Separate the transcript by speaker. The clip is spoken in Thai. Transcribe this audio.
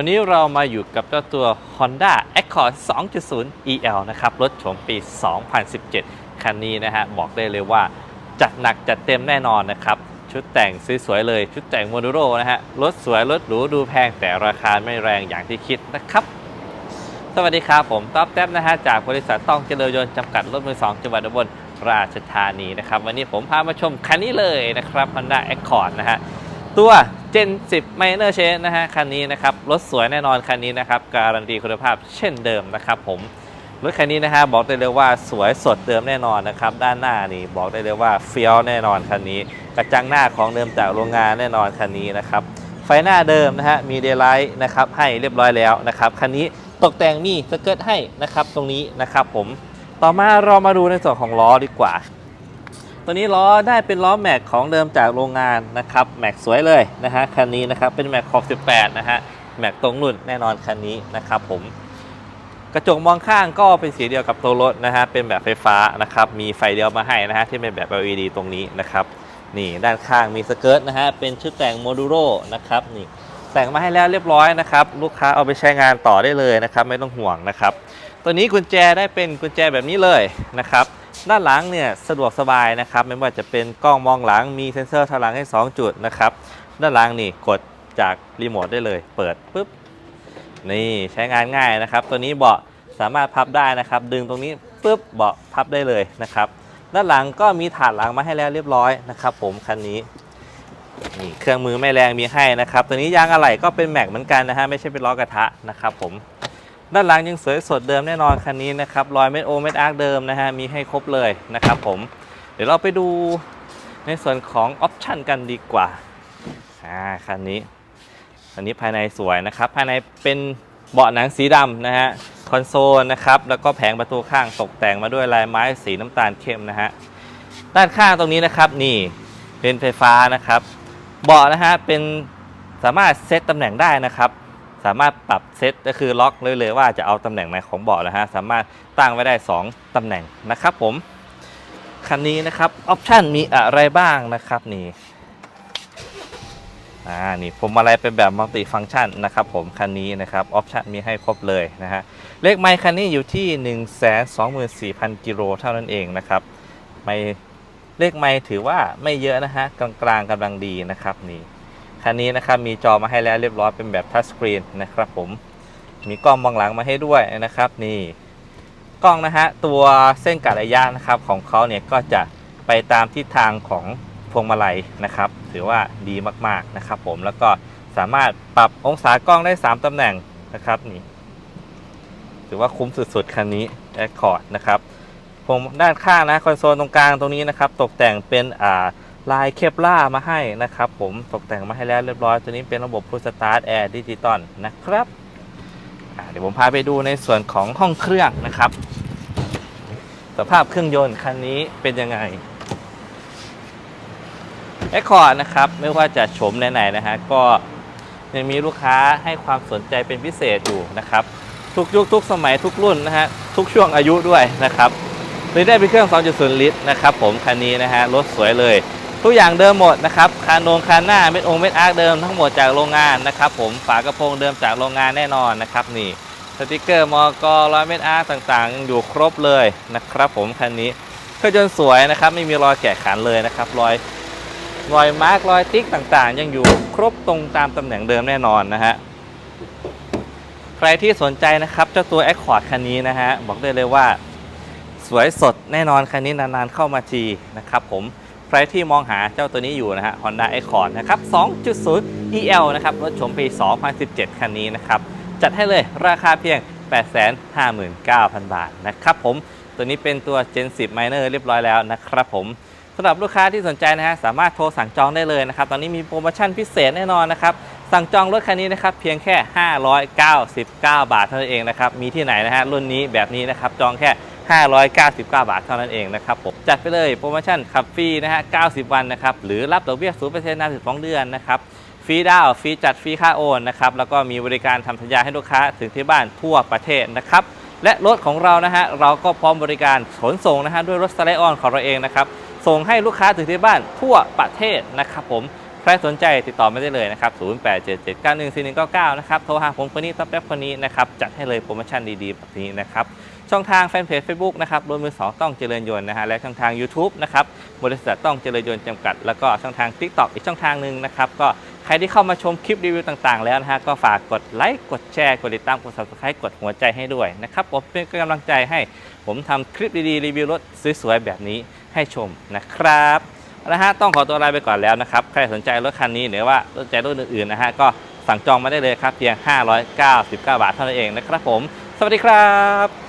Speaker 1: วันนี้เรามาอยู่กับเจ้าตัว Honda Accord 2.0 EL นะครับ รถโฉมปี 2017 คันนี้นะฮะ บอกได้เลยว่า จัดหนักจัดเต็มแน่นอนนะครับ ชุดแต่งสวยๆเลย ชุดแต่งโมดูโรนะฮะ รถสวย รถหรูดูแพงแต่ราคาไม่แรงอย่างที่คิดนะครับ สวัสดีครับ ผมต๊อบแท็บนะฮะ จากบริษัทต้องเจริญยนต์จำกัดรถมือสองจังหวัดอุบลราชธานีนะครับ วันนี้ผมพามาชมคันนี้เลยนะครับ Honda Accord นะฮะ ตัว Gen 10 Minor Change นะฮะคันนี้นะครับรถสวยแน่นอนคันนี้นะครับการันตีคุณภาพเช่นเดิมนะครับผมรถคันนี้นะฮะบอกได้เลยว่าสวยสดเดิมแน่นอนนะครับด้านหน้านี่บอกได้เลยว่าเฟี้ยวแน่นอนคันนี้กระจังหน้าของเดิมจากโรงงานแน่นอนคันนี้นะครับไฟหน้าเดิมนะฮะมีเดย์ไลท์นะครับให้เรียบร้อยแล้วนะครับคันนี้ตกแต่งมีสเกิร์ตให้นะครับตรงนี้นะครับผมต่อมาเรามาดูในส่วนของล้อดีกว่า ตัวนี้ล้อได้เป็นล้อแม็กของเดิมจากโรงงานนะครับแม็กสวยเลยนะฮะคันนี้นะครับเป็นแม็กขอบ 18 นะฮะแม็กตรงรุ่นแน่นอนคันนี้นะครับผมกระจกมองข้างก็เป็นสีเดียวกับตัวรถนะฮะเป็นแบบไฟฟ้านะครับมีไฟเดียวมาให้นะฮะที่เป็นแบบ LED ตรงนี้นะครับนี่ด้านข้างมีสเกิร์ตนะฮะเป็นชุดแต่งโมดูโรนะครับนี่แต่งมาให้แล้วเรียบร้อยนะครับลูกค้าเอาไปใช้งานต่อได้เลยนะครับไม่ต้องห่วงนะครับ ตัวนี้กุญแจได้เป็นกุญแจแบบนี้เลยนะครับ ด้านหลังเนี่ยสะดวกสบายนะครับ ไม่ว่าจะเป็นกล้องมองหลังมีเซ็นเซอร์ถอยหลังให้ 2 จุดนะครับ ด้านหลังนี่กดจากรีโมทได้เลย เปิดปุ๊บนี่ใช้งานง่ายนะครับ ตัวนี้เบาะสามารถพับได้นะครับ ดึงตรงนี้ปุ๊บเบาะพับได้เลยนะครับ ด้านหลังก็มีถาดหลังมาให้แล้วเรียบร้อยนะครับ ผมคันนี้นี่เครื่องมือไม่แรงมีให้นะครับ ตัวนี้ยางอะไหล่ก็เป็นแม็กเหมือนกันนะฮะไม่ใช่เป็นล้อกระทะนะครับ ผม ด้านหลังยังสวยสดเดิมแน่นอนคันนี้นะครับรอยเม็ดโอเม็ดอาร์คเดิมนะฮะมีให้ครบเลยนะครับผมเดี๋ยวเราไปดูในส่วนของออปชันกันดีกว่าอ่าคันนี้คันนี้ภายในสวยนะครับภายในเป็นเบาะหนังสีดำนะฮะคอนโซลนะครับแล้วก็แผงประตูข้างตกแต่งมาด้วยลายไม้สีน้ำตาลเข้มนะฮะด้านข้างตรงนี้นะครับนี่เป็นไฟฟ้านะครับ เบาะนะฮะเป็นสามารถเซตตำแหน่งได้นะครับามารถปรับเซตก็คือล็อกเลยเลยว่าจะเอาตำแหน่งไหนของเบาะนะฮะสามารถตั้งไว้ได้ 2ตำแหน่งนะครับผมคันนี้นะครับออปชันมีอะไรบ้างนะครับนี่อ่านี่ผมอะไรเป็นแบบมัลติฟัง c t ชันนะครับผมคันนี้นะครับออปชันมีให้ครบเลยนะฮะเลขไมค์คันนี้อยู่ที่ 1 2 4 0 0 0 กิโลเท่านั้นเองนะครับไม่เลขไมค์ถือว่าไม่เยอะนะฮะกลางๆกำลังดีนะครับนี่ คันนี้นะครับมีจอมาให้แล้วเรียบร้อยเป็นแบบทัชสกรีนนะครับผมมีกล้องมองหลังมาให้ด้วยนะครับนี่กล้องนะฮะตัวเส้นกัดระยะนะครับของเขาเนี่ยก็จะไปตามทิศทางของพวงมาลัยนะครับ ถือว่าดีมากๆนะครับผมแล้วก็สามารถปรับองศากล้องได้ 3ตำแหน่งนะครับนี่ถือว่าคุ้มสุดๆคันนี้ Accord นะครับผมด้านข้างนะคอนโซลตรงกลางตรงนี้นะครับ ตกแต่งเป็นอ่า ลายเคปล่ามาให้นะครับผมตกแต่งมาให้แล้วเรียบร้อย ตัวนี้เป็นระบบพุชสตาร์ทแอร์ดิจิตอลนะครับเดี๋ยวผมพาไปดูในส่วนของห้องเครื่องนะครับ สภาพเครื่องยนต์คันนี้เป็นยังไง e c c o r d นะครับ ไม่ว่าจะโฉมไหนๆนะฮะก็ยังมีลูกค้าให้ความสนใจเป็นพิเศษอยู่นะครับ ทุกยุคทุกสมัยทุกรุ่นนะฮะทุกช่วงอายุด้วยนะครับเลยได้เป็นเครื่อง 2.0 ลิตรนะครับผมคันนี้นะฮะรถสวยเลย ทุกอย่างเดิมหมดนะครับคานงคานหน้าเม็ดองเม็ดอาร์คเดิมทั้งหมดจากโรงงานนะครับผมฝากระโปรงเดิมจากโรงงานแน่นอนนะครับนี่สติกเกอร์มอกรอยเม็ดอาร์คต่างๆ อยู่ครบเลยนะครับผมคันนี้เครื่องยนต์สวยนะครับไม่มีรอยแกะขันเลยนะครับรอยรอยมาร์กรอยติ๊กต่างๆ ยังอยู่ครบตรงตามตำแหน่งเดิมแน่นอนนะฮะใครที่สนใจนะครับเจ้าตัว Accord คันนี้นะฮะบอกได้เลยว่า สวยสดแน่นอนคันนี้นานๆเข้ามาทีนะครับผม ใครที่มองหาเจ้าตัวนี้อยู่นะฮะ Honda Accord นะครับ 2.0 EL นะครับ รถชมปี 2017 คันนี้นะครับ จัดให้เลยราคาเพียง 859,000 บาทนะครับผม ตัวนี้เป็นตัว Gen 10 Minor เรียบร้อยแล้วนะครับผมสำหรับลูกค้าที่สนใจนะฮะ สามารถโทรสั่งจองได้เลยนะครับ ตอนนี้มีโปรโมชั่นพิเศษแน่นอนนะครับ สั่งจองรถคันนี้นะครับ เพียงแค่ 599 บาทเท่านั้นเองนะครับ มีที่ไหนนะฮะ รุ่นนี้แบบนี้นะครับ จองแค่ 599 บาทเท่านั้นเองนะครับผมจัดไปเลยโปรโมชั่นขับฟรีนะฮะ 90 วันนะครับ หรือรับดอกเบี้ย 0%นานถึง2เดือนนะครับฟรีดาวฟรีจัดฟรีค่าโอนนะครับ แล้วก็มีบริการทำสัญญาให้ลูกค้าถึงที่บ้านทั่วประเทศนะครับ และรถของเรานะฮะเราก็พร้อมบริการขนส่งนะฮะด้วยรถสไลด์ออนของเราเองนะครับส่งให้ลูกค้าถึงที่บ้านทั่วประเทศนะครับผมใครสนใจติดต่อมาได้เลยนะครับ 0877914199 นะครับ โทรหาผมคนนี้ต๊อบแป๊บคนนี้นะครับ จัดให้เลยโปรโมชั่นดีๆ แบบนี้นะครับ ช่องทางแฟนเพจ Facebook นะครับรวมมือสองต้องเจริญยนต์นะฮะและช่องทาง YouTube นะครับบริษัทต้องเจริญยนต์จำกัด แล้วก็ช่องทาง TikTok อีกช่องทางหนึ่งนะครับก็ใครที่เข้ามาชมคลิปรีวิวต่างๆ แล้วนะฮะก็ฝากกดไลค์กดแชร์กดติดตามกด subscribe กดหัวใจให้ด้วยนะครับผมเป็นกำลังใจให้ผมทำคลิปดีๆรีวิวรถสวยๆแบบนี้ให้ชมนะครับนะฮะต้องขอตัวลาไปก่อนแล้วนะครับใครสนใจรถคันนี้หรือว่าสนใจรถอื่นๆนะฮะก็สั่งจองมาได้เลยครับเพียง 599 บาทเท่านั้นเองนะครับผม สวัสดีครับ